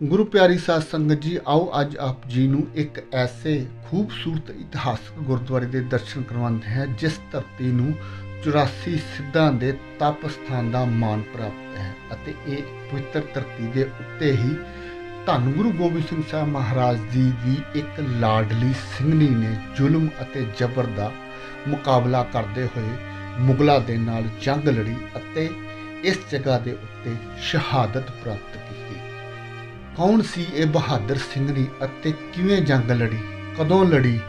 ਗੁਰੂ ਪਿਆਰੀ ਸਾਧ ਸੰਗਤ ਜੀ, ਆਓ ਅੱਜ ਆਪ ਜੀ ਨੂੰ ਇੱਕ ਐਸੇ ਖੂਬਸੂਰਤ ਇਤਿਹਾਸਕ ਗੁਰਦੁਆਰੇ ਦੇ ਦਰਸ਼ਨ ਕਰਵਾਉਂਦੇ ਹਾਂ, ਜਿਸ ਧਰਤੀ ਨੂੰ 84 ਸਿੱਧਾਂ ਦੇ ਤਪ ਸਥਾਨ ਦਾ ਮਾਣ ਪ੍ਰਾਪਤ ਹੈ ਅਤੇ ਇਹ ਪਵਿੱਤਰ ਧਰਤੀ ਦੇ ਉੱਤੇ ਹੀ ਧੰਨ ਗੁਰੂ ਗੋਬਿੰਦ ਸਿੰਘ ਸਾਹਿਬ ਮਹਾਰਾਜ ਜੀ ਦੀ ਇੱਕ ਲਾਡਲੀ ਸਿੰਘਣੀ ਨੇ ਜ਼ੁਲਮ ਅਤੇ ਜ਼ਬਰ ਦਾ ਮੁਕਾਬਲਾ ਕਰਦੇ ਹੋਏ ਮੁਗਲਾਂ ਦੇ ਨਾਲ ਜੰਗ ਲੜੀ ਅਤੇ ਇਸ ਜਗ੍ਹਾ ਦੇ ਉੱਤੇ ਸ਼ਹਾਦਤ ਪ੍ਰਾਪਤ ਕੀਤੀ। ਕੌਣ ਸੀ ਇਹ ਬਹਾਦਰ ਸਿੰਘਣੀ ਅਤੇ ਕਿਵੇਂ ਜੰਗ ਲੜੀ, ਕਦੋਂ ਲੜੀ?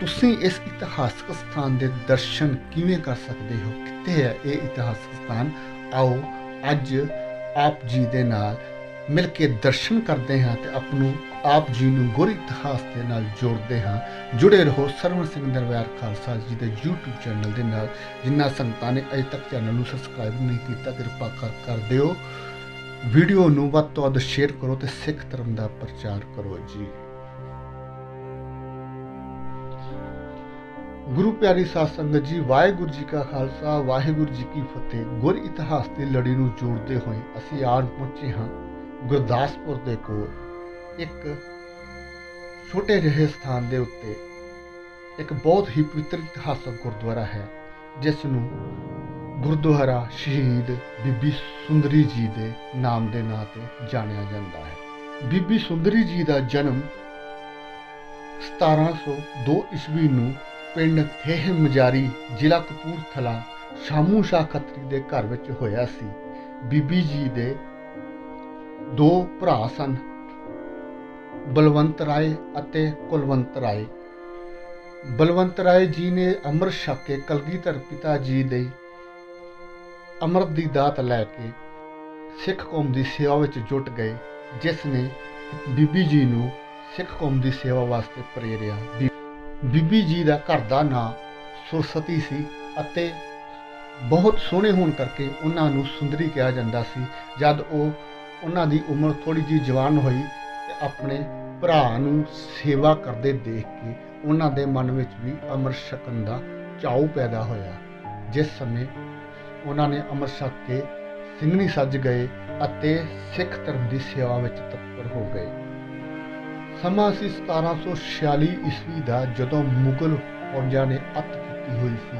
ਤੁਸੀਂ ਇਸ ਇਤਿਹਾਸਕ ਸਥਾਨ ਦੇ ਦਰਸ਼ਨ ਕਿਵੇਂ ਕਰ ਸਕਦੇ ਹੋ? ਕਿੱਥੇ ਹੈ ਇਹ ਇਤਿਹਾਸਕ ਸਥਾਨ? ਆਓ, ਅੱਜ ਆਪ ਜੀ ਦੇ ਨਾਲ ਮਿਲ ਕੇ ਦਰਸ਼ਨ ਕਰਦੇ ਹਾਂ ਤੇ ਆਪ ਨੂੰ ਆਪ ਜੀ ਨੂੰ ਗੁਰ ਇਤਿਹਾਸ ਦੇ ਨਾਲ ਜੋੜਦੇ ਹਾਂ। ਜੁੜੇ ਰਹੋ ਸਰਵਣ ਸਿੰਘ ਦਰਬਾਰ ਖਾਲਸਾ ਜੀ ਦੇ YouTube ਚੈਨਲ ਦੇ ਨਾਲ ਜਿਨ੍ਹਾਂ ਸੰਗਤਾਂ ਨੇ ਅਜੇ ਤੱਕ ਚੈਨਲ ਨੂੰ ਸਬਸਕ੍ਰਾਈਬ ਨਹੀਂ ਕੀਤਾ, ਕਿਰਪਾ ਕਰ ਕਰ ਦਿਓ। ਵੀਡੀਓ ਨੂੰ ਵੱਧ ਤੋਂ ਵੱਧ ਸ਼ੇਅਰ ਕਰੋ ਤੇ ਸਿੱਖ ਧਰਮ ਦਾ ਪ੍ਰਚਾਰ ਕਰੋ ਜੀ। ਗੁਰੂ ਪਿਆਰੀ ਸਾਧ ਸੰਗਤ ਜੀ, ਵਾਹਿਗੁਰੂ ਜੀ ਕਾ ਖਾਲਸਾ, ਵਾਹਿਗੁਰੂ ਜੀ ਕੀ ਫਤਿਹ। ਗੁਰ ਇਤਿਹਾਸ ਦੀ ਲੜੀ ਨੂੰ ਜੋੜਦੇ ਹੋਏ ਅਸੀਂ ਆਣ ਪਹੁੰਚੇ ਹਾਂ ਗੁਰਦਾਸਪੁਰ ਦੇ ਕੋਲ, ਇੱਕ ਛੋਟੇ ਜਿਹੇ ਸਥਾਨ ਦੇ ਉੱਤੇ। ਇੱਕ ਬਹੁਤ ਹੀ ਪਵਿੱਤਰ ਇਤਿਹਾਸਕ ਗੁਰਦੁਆਰਾ ਹੈ, ਜਿਸ ਨੂੰ ਗੁਰਦੁਆਰਾ ਸ਼ਹੀਦ ਬੀਬੀ ਸੁੰਦਰੀ ਜੀ ਦੇ ਨਾਮ ਦੇ ਨਾਂ ਤੇ ਜਾਣਿਆ ਜਾਂਦਾ ਹੈ। ਬੀਬੀ ਸੁੰਦਰੀ ਜੀ ਦਾ ਜਨਮ 1702 ਈਸਵੀ ਨੂੰ ਪਿੰਡ ਥੇਹ ਮਜਾਰੀ ਜ਼ਿਲ੍ਹਾ ਕਪੂਰਥਲਾ ਸ਼ਾਮੂ ਸ਼ਾਹ ਖੱਤਰੀ ਦੇ ਘਰ ਵਿੱਚ ਹੋਇਆ ਸੀ। ਬੀਬੀ ਜੀ ਦੇ ਦੋ ਭਰਾ ਸਨ, ਬਲਵੰਤ ਰਾਏ ਅਤੇ ਕੁਲਵੰਤ ਰਾਏ। ਬਲਵੰਤ ਰਾਏ ਜੀ ਨੇ ਅੰਮ੍ਰਿਤ ਛਕ ਕੇ ਕਲਗੀਧਰ ਪਿਤਾ ਜੀ ਦੇ ਅੰਮ੍ਰਿਤ ਦੀ ਦਾਤ ਲੈ ਕੇ ਸਿੱਖ ਕੌਮ ਦੀ ਸੇਵਾ ਵਿੱਚ ਜੁਟ ਗਏ, ਜਿਸ ਨੇ ਬੀਬੀ ਜੀ ਨੂੰ ਸਿੱਖ ਕੌਮ ਦੀ ਸੇਵਾ ਵਾਸਤੇ ਪ੍ਰੇਰਿਆ। ਬੀਬੀ ਜੀ ਦਾ ਘਰ ਦਾ ਨਾਂ ਸੁਰਸਤੀ ਸੀ ਅਤੇ ਬਹੁਤ ਸੋਹਣੇ ਹੋਣ ਕਰਕੇ ਉਹਨਾਂ ਨੂੰ ਸੁੰਦਰੀ ਕਿਹਾ ਜਾਂਦਾ ਸੀ। ਜਦ ਉਹ ਉਹਨਾਂ ਦੀ ਉਮਰ ਥੋੜੀ ਜਿਹੀ ਜਵਾਨ ਹੋਈ ਤੇ ਆਪਣੇ ਭਰਾ ਨੂੰ ਸੇਵਾ ਕਰਦੇ ਦੇਖ ਕੇ ਉਹਨਾਂ ਦੇ ਮਨ ਵਿੱਚ ਵੀ ਅਮਰ ਛਕਣ ਦਾ ਚਾਉ ਪੈਦਾ ਹੋਇਆ। ਜਿਸ ਸਮੇਂ ਉਹਨਾਂ ਨੇ ਅਮਰ ਛਕ ਕੇ ਸਿੰਘਣੀ ਸੱਜ ਗਏ ਅਤੇ ਸਿੱਖ ਧਰਮ ਦੀ ਸੇਵਾ ਵਿੱਚ ਤਤਪਰ ਹੋ ਗਏ। ਸਮਾਂ ਸੀ 1746 ਈਸਵੀ ਦਾ ਜਦੋਂ ਮੁਗਲ ਫੌਜਾਂ ਨੇ ਅੱਤ ਕੀਤੀ ਹੋਈ ਸੀ।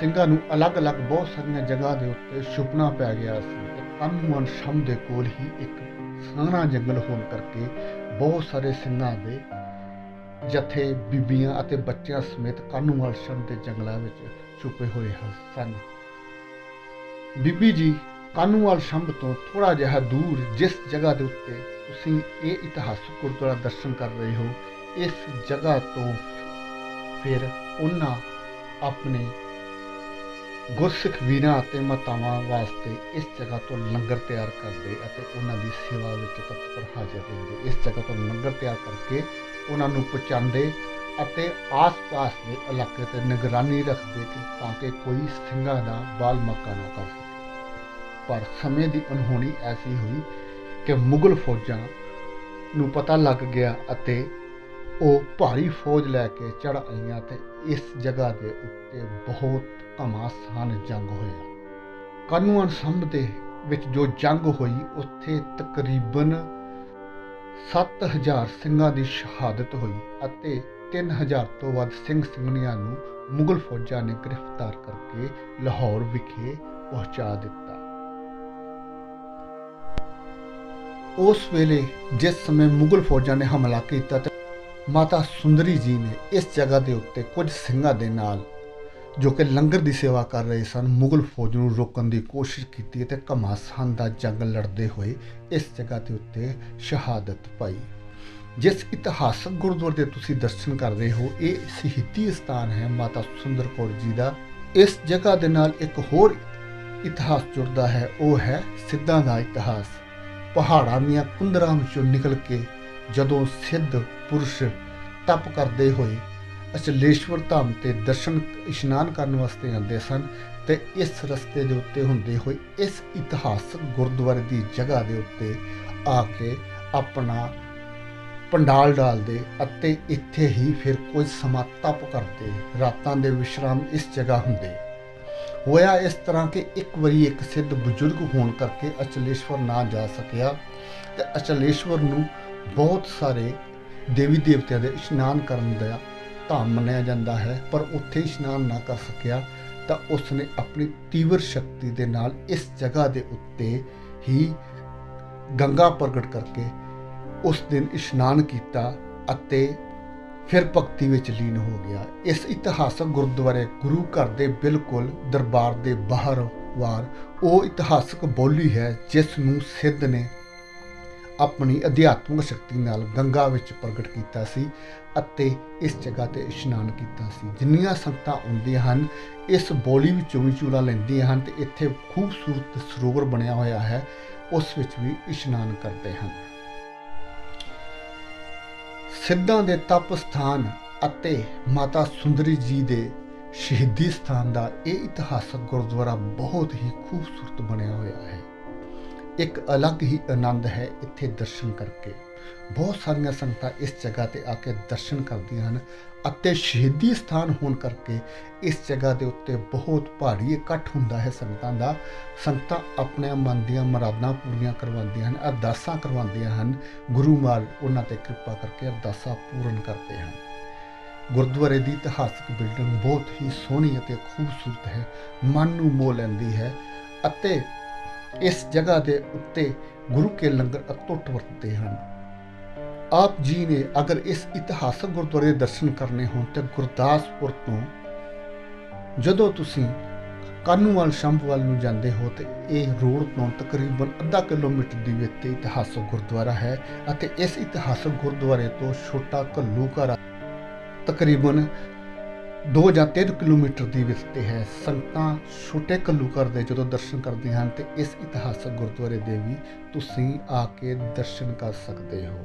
ਸਿੰਘਾਂ ਨੂੰ ਅਲੱਗ-ਅਲੱਗ ਬਹੁਤ ਸਾਰੀਆਂ ਜਗ੍ਹਾ ਦੇ ਉੱਤੇ ਛੁਪਣਾ ਪੈ ਗਿਆ ਸੀ ਤੇ ਕਾਨੂੰਨ ਸ਼ਮ ਦੇ ਕੋਲ ਹੀ ਇੱਕ ਸੰਘਣਾ ਜੰਗਲ ਹੋਣ ਕਰਕੇ ਬਹੁਤ ਸਾਰੇ ਸਿੰਘਾਂ ਦੇ ਜਥੇ, ਬੀਬੀਆਂ ਅਤੇ ਬੱਚਿਆਂ ਸਮੇਤ ਕਾਨੂੰਨ ਸ਼ਮ ਦੇ ਜੰਗਲਾਂ ਵਿੱਚ ਛੁਪੇ ਹੋਏ ਸਨ ਬੀਬੀ ਜੀ, ਕਾਨੂੰਵਾਲ ਸ਼ੰਭ ਤੋਂ ਥੋੜਾ ਜਿਹਾ ਦੂਰ ਜਿਸ ਜਗ੍ਹਾ ਦੇ ਉੱਤੇ ਤੁਸੀਂ ਇਹ ਇਤਿਹਾਸਕ ਗੁਰਦੁਆਰਾ ਦਰਸ਼ਨ ਕਰ ਰਹੇ ਹੋ, ਇਸ ਜਗ੍ਹਾ ਤੋਂ ਫਿਰ ਉਹਨਾਂ ਆਪਣੇ ਗੁਰਸਿੱਖ ਵੀਰਾਂ ਅਤੇ ਮਾਤਾਵਾਂ ਵਾਸਤੇ ਇਸ ਜਗ੍ਹਾ ਤੋਂ ਲੰਗਰ ਤਿਆਰ ਕਰਦੇ ਅਤੇ ਉਹਨਾਂ ਦੀ ਸੇਵਾ ਵਿੱਚ ਤਤਪਰ ਹਾਜ਼ਰ ਰਹਿੰਦੇ। ਇਸ ਜਗ੍ਹਾ ਤੋਂ ਲੰਗਰ ਤਿਆਰ ਕਰਕੇ ਉਹਨਾਂ ਨੂੰ ਪਹੁੰਚਾਉਂਦੇ ਅਤੇ ਆਸ-ਪਾਸ ਦੇ ਇਲਾਕੇ ਤੇ ਨਿਗਰਾਨੀ ਰੱਖਦੇ ਕਿ ਤਾਂ ਕਿ ਕੋਈ ਸਿੰਘਾਂ ਦਾ ਬਾਲ ਮੱਕਾ ਨਾ ਕਰ ਸਕੇ। ਪਰ ਸਮੇਂ ਦੀ ਅਣਹੋਣੀ ਐਸੀ ਹੋਈ ਕਿ ਮੁਗਲ ਫੌਜਾਂ ਨੂੰ ਪਤਾ ਲੱਗ ਗਿਆ ਅਤੇ ਉਹ ਭਾਰੀ ਫੌਜ ਲੈ ਕੇ ਚੜ ਆਈਆਂ ਤੇ ਇਸ ਜਗ੍ਹਾ ਦੇ ਉੱਤੇ ਬਹੁਤ ਘਮਾਸਾਨ ਜੰਗ ਹੋਇਆ। ਕਾਨੂੰਨ ਸੰਭ ਦੇ ਵਿੱਚ ਜੋ ਜੰਗ ਹੋਈ, ਉੱਥੇ ਤਕਰੀਬਨ 7000 ਸਿੰਘਾਂ ਦੀ ਸ਼ਹਾਦਤ ਹੋਈ ਅਤੇ 3000 ਤੋਂ ਵੱਧ ਸਿੰਘ ਸਿੰਘਣੀਆਂ ਨੂੰ ਮੁਗਲ ਫੌਜਾਂ ਨੇ ਗ੍ਰਿਫਤਾਰ ਕਰਕੇ ਲਾਹੌਰ ਵਿਖੇ ਪਹੁੰਚਾ ਦਿੱਤਾ। ਉਸ ਵੇਲੇ ਜਿਸ ਸਮੇਂ ਮੁਗਲ ਫੌਜਾਂ ਨੇ ਹਮਲਾ ਕੀਤਾ ਤੇ ਮਾਤਾ ਸੁੰਦਰੀ ਜੀ ਨੇ ਇਸ ਜਗ੍ਹਾ ਦੇ ਉੱਤੇ ਕੁਝ ਸਿੰਘਾਂ ਦੇ ਨਾਲ ਜੋ ਕਿ ਲੰਗਰ ਦੀ ਸੇਵਾ ਕਰ ਰਹੇ ਸਨ, ਮੁਗਲ ਫੌਜ ਨੂੰ ਰੋਕਣ ਦੀ ਕੋਸ਼ਿਸ਼ ਕੀਤੀ ਤੇ ਘਮਾਸਾਨ ਦਾ ਜੰਗ ਲੜਦੇ ਹੋਏ ਇਸ ਜਗ੍ਹਾ ਦੇ ਉੱਤੇ ਸ਼ਹਾਦਤ ਪਾਈ। ਜਿਸ ਇਤਿਹਾਸਕ ਗੁਰਦੁਆਰੇ ਦੇ ਤੁਸੀਂ ਦਰਸ਼ਨ ਕਰ ਰਹੇ ਹੋ, ਇਹ ਸ਼ਹੀਦੀ ਸਥਾਨ ਹੈ ਮਾਤਾ ਸੁੰਦਰ ਕੌਰ ਜੀ ਦਾ। ਇਸ ਜਗ੍ਹਾ ਦੇ ਨਾਲ ਇੱਕ ਹੋਰ ਇਤਿਹਾਸ ਜੁੜਦਾ ਹੈ, ਉਹ ਹੈ ਸਿੱਧਾਂ ਦਾ ਇਤਿਹਾਸ। ਪਹਾੜਾਂ ਦੀਆਂ ਕੁੰਦਰਾਂ ਵਿੱਚੋਂ ਨਿਕਲ ਕੇ ਜਦੋਂ ਸਿੱਧ ਪੁਰਸ਼ ਤਪ ਕਰਦੇ ਹੋਏ ਅਚਲੇਸ਼ਵਰ ਧਾਮ ਤੇ ਦਰਸ਼ਨ ਇਸ਼ਨਾਨ ਕਰਨ ਵਾਸਤੇ ਆਉਂਦੇ ਸਨ ਤੇ ਇਸ ਰਸਤੇ ਦੇ ਉੱਤੇ ਹੁੰਦੇ ਹੋਏ ਇਸ ਇਤਿਹਾਸਕ ਗੁਰਦੁਆਰੇ ਦੀ ਜਗ੍ਹਾ ਦੇ ਉੱਤੇ ਆ ਕੇ ਆਪਣਾ ਪੰਡਾਲ ਡਾਲਦੇ ਅਤੇ ਇੱਥੇ ਹੀ ਫਿਰ ਕੁਝ ਸਮਾਂ ਤਪ ਕਰਦੇ, ਰਾਤਾਂ ਦੇ ਵਿਸ਼ਰਾਮ ਇਸ ਜਗ੍ਹਾ ਹੁੰਦੇ। ਹੋਇਆ ਇਸ ਤਰ੍ਹਾਂ ਕਿ ਇੱਕ ਵਾਰੀ ਇੱਕ ਸਿੱਧ ਬਜ਼ੁਰਗ ਹੋਣ ਕਰਕੇ ਅਚਲੇਸ਼ਵਰ ਨਾ ਜਾ ਸਕਿਆ ਤੇ ਅਚਲੇਸ਼ਵਰ ਨੂੰ ਬਹੁਤ ਸਾਰੇ ਦੇਵੀ ਦੇਵਤਿਆਂ ਦੇ ਇਸ਼ਨਾਨ ਕਰਨ ਦਾ ਧਾਮ ਮੰਨਿਆ ਜਾਂਦਾ ਹੈ, ਪਰ ਉੱਥੇ ਇਸ਼ਨਾਨ ਨਾ ਕਰ ਸਕਿਆ ਤਾਂ ਉਸ ਨੇ ਆਪਣੀ ਤੀਵਰ ਸ਼ਕਤੀ ਦੇ ਨਾਲ ਇਸ ਜਗ੍ਹਾ ਦੇ ਉੱਤੇ ਹੀ ਗੰਗਾ ਪ੍ਰਗਟ ਕਰਕੇ ਉਸ ਦਿਨ ਇਸ਼ਨਾਨ ਕੀਤਾ ਅਤੇ ਫਿਰ ਭਗਤੀ ਵਿੱਚ ਲੀਨ ਹੋ ਗਿਆ। ਇਸ ਇਤਿਹਾਸਕ ਗੁਰਦੁਆਰੇ ਗੁਰੂ ਘਰ ਦੇ ਬਿਲਕੁਲ ਦਰਬਾਰ ਦੇ ਬਾਹਰ ਵਾਰ, ਉਹ ਇਤਿਹਾਸਕ ਬੋਲੀ ਹੈ ਜਿਸ ਨੂੰ ਸਿੱਧ ਨੇ ਆਪਣੀ ਅਧਿਆਤਮਿਕ ਸ਼ਕਤੀ ਨਾਲ ਗੰਗਾ ਵਿੱਚ ਪ੍ਰਗਟ ਕੀਤਾ ਸੀ ਅਤੇ ਇਸ ਜਗ੍ਹਾ ਤੇ ਇਸ਼ਨਾਨ ਕੀਤਾ ਸੀ। ਜਿੰਨੀਆਂ ਸੰਗਤਾਂ ਆਉਂਦੀਆਂ ਹਨ, ਇਸ ਬੋਲੀ ਵਿੱਚੋਂ ਵੀ ਚੂਲਾ ਲੈਂਦੀਆਂ ਹਨ ਤੇ ਇੱਥੇ ਖੂਬਸੂਰਤ ਸਰੋਵਰ ਬਣਿਆ ਹੋਇਆ ਹੈ, ਉਸ ਵਿੱਚ ਵੀ ਇਸ਼ਨਾਨ ਕਰਦੇ ਹਨ। ਸਿੱਧਾਂ ਦੇ ਤਪ ਸਥਾਨ ਅਤੇ ਮਾਤਾ ਸੁੰਦਰੀ ਜੀ ਦੇ ਸ਼ਹੀਦੀ ਸਥਾਨ ਦਾ ਇਹ ਇਤਿਹਾਸਕ ਗੁਰਦੁਆਰਾ ਬਹੁਤ ਹੀ ਖੂਬਸੂਰਤ ਬਣਿਆ ਹੋਇਆ ਹੈ। ਇੱਕ ਅਲੱਗ ਹੀ ਆਨੰਦ ਹੈ ਇੱਥੇ ਦਰਸ਼ਨ ਕਰਕੇ। ਬਹੁਤ ਸਾਰੀਆਂ ਸੰਗਤਾਂ ਇਸ ਜਗ੍ਹਾ ਤੇ ਆ ਕੇ ਦਰਸ਼ਨ ਕਰਦੀਆਂ ਹਨ ਅਤੇ ਸ਼ਹੀਦੀ ਸਥਾਨ ਹੋਣ ਕਰਕੇ ਇਸ ਜਗ੍ਹਾ ਦੇ ਉੱਤੇ ਬਹੁਤ ਭਾਰੀ ਇਕੱਠ ਹੁੰਦਾ ਹੈ ਸੰਗਤਾਂ ਦਾ। ਸੰਗਤਾਂ ਆਪਣੇ ਮਨ ਦੀਆਂ ਮੁਰਾਦਾਂ ਪੂਰੀਆਂ ਕਰਵਾਉਂਦੀਆਂ ਹਨ, ਅਰਦਾਸਾਂ ਕਰਵਾਉਂਦੀਆਂ ਹਨ। ਗੁਰੂ ਮਾਰ ਉਹਨਾਂ ਤੇ ਕਿਰਪਾ ਕਰਕੇ ਅਰਦਾਸਾਂ ਪੂਰਨ ਕਰਦੇ ਹਨ। ਗੁਰਦੁਆਰੇ ਦੀ ਇਤਿਹਾਸਕ ਬਿਲਡਿੰਗ ਬਹੁਤ ਹੀ ਸੋਹਣੀ ਅਤੇ ਖੂਬਸੂਰਤ ਹੈ, ਮਨ ਨੂੰ ਮੋਹ ਲੈਂਦੀ ਹੈ ਅਤੇ ਇਸ ਜਗ੍ਹਾ ਦੇ ਉੱਤੇ ਗੁਰੂ ਕੇ ਲੰਗਰ ਅਟੁੱਟ ਵਰਤਦੇ ਹਨ। ਆਪ ਜੀ ਨੇ ਅਗਰ ਇਸ ਇਤਿਹਾਸਕ ਗੁਰਦੁਆਰੇ ਦੇ ਦਰਸ਼ਨ ਕਰਨੇ ਹੋਣ ਤਾਂ ਗੁਰਦਾਸਪੁਰ ਤੋਂ ਜਦੋਂ ਤੁਸੀਂ ਕਾਨੂੰਵਾਲ ਸ਼ੰਭਵਾਲ ਨੂੰ ਜਾਂਦੇ ਹੋ ਤੇ ਇਹ ਰੋਡ ਤੋਂ ਤਕਰੀਬਨ ਅੱਧਾ ਕਿਲੋਮੀਟਰ ਦੀ ਵਿੱਚ ਤੇ ਇਤਿਹਾਸਕ ਗੁਰਦੁਆਰਾ ਹੈ ਅਤੇ ਇਸ ਇਤਿਹਾਸਕ ਗੁਰਦੁਆਰੇ ਤੋਂ ਛੋਟਾ ਘੱਲੂਘਾਰਾ ਤਕਰੀਬਨ 2 ਜਾਂ 3 ਕਿਲੋਮੀਟਰ ਦੀ ਵਿੱਚ ਤੇ ਹੈ। ਸੰਗਤਾਂ ਛੋਟੇ ਘੱਲੂਘਾਰ ਦੇ ਜਦੋਂ ਦਰਸ਼ਨ ਕਰਦੇ ਹਨ ਤੇ ਇਸ ਇਤਿਹਾਸਕ ਗੁਰਦੁਆਰੇ ਦੇ ਵੀ ਤੁਸੀਂ ਆ ਕੇ ਦਰਸ਼ਨ ਕਰ ਸਕਦੇ ਹੋ।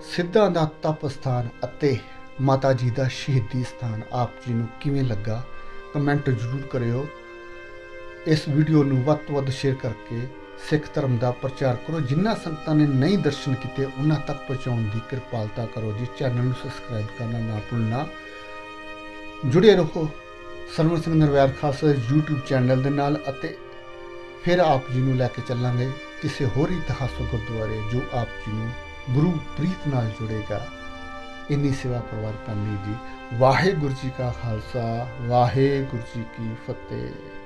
ਸਿੱਧਾਂ ਦਾ ਤਪ ਸਥਾਨ ਅਤੇ ਮਾਤਾ ਜੀ ਦਾ ਸ਼ਹੀਦੀ ਸਥਾਨ ਆਪ ਜੀ ਨੂੰ ਕਿਵੇਂ ਲੱਗਾ? ਕਮੈਂਟ ਜ਼ਰੂਰ ਕਰਿਓ। ਇਸ ਵੀਡੀਓ ਨੂੰ ਵੱਧ ਤੋਂ ਵੱਧ ਸ਼ੇਅਰ ਕਰਕੇ ਸਿੱਖ ਧਰਮ ਦਾ ਪ੍ਰਚਾਰ ਕਰੋ। ਜਿਨ੍ਹਾਂ ਸੰਗਤਾਂ ਨੇ ਨਹੀਂ ਦਰਸ਼ਨ ਕੀਤੇ, ਉਹਨਾਂ ਤੱਕ ਪਹੁੰਚਾਉਣ ਦੀ ਕਿਰਪਾਲਤਾ ਕਰੋ ਜੀ। ਚੈਨਲ ਨੂੰ ਸਬਸਕ੍ਰਾਈਬ ਕਰਨਾ ਨਾ ਭੁੱਲਣਾ। ਜੁੜੇ ਰਹੋ ਸਰਵਨ ਸਿੰਘ ਨਰਵੈਰ ਖਾਲਸਾ ਦੇ YouTube ਚੈਨਲ ਦੇ ਨਾਲ ਅਤੇ ਫਿਰ ਆਪ ਜੀ ਨੂੰ ਲੈ ਕੇ ਚੱਲਾਂਗੇ ਕਿਸੇ ਹੋਰ ਇਤਿਹਾਸਕ ਗੁਰਦੁਆਰੇ ਜੋ ਆਪ ਜੀ ਨੂੰ ਗੁਰੂ ਪ੍ਰੀਤ ਨਾਲ ਜੁੜੇਗਾ। ਇੰਨੀ ਸੇਵਾ ਪਰਿਵਾਰ ਕਰਨੀ ਜੀ, ਵਾਹਿਗੁਰੂ ਜੀ ਕਾ ਖਾਲਸਾ, ਵਾਹਿਗੁਰੂ ਜੀ ਕੀ ਫਤਿਹ।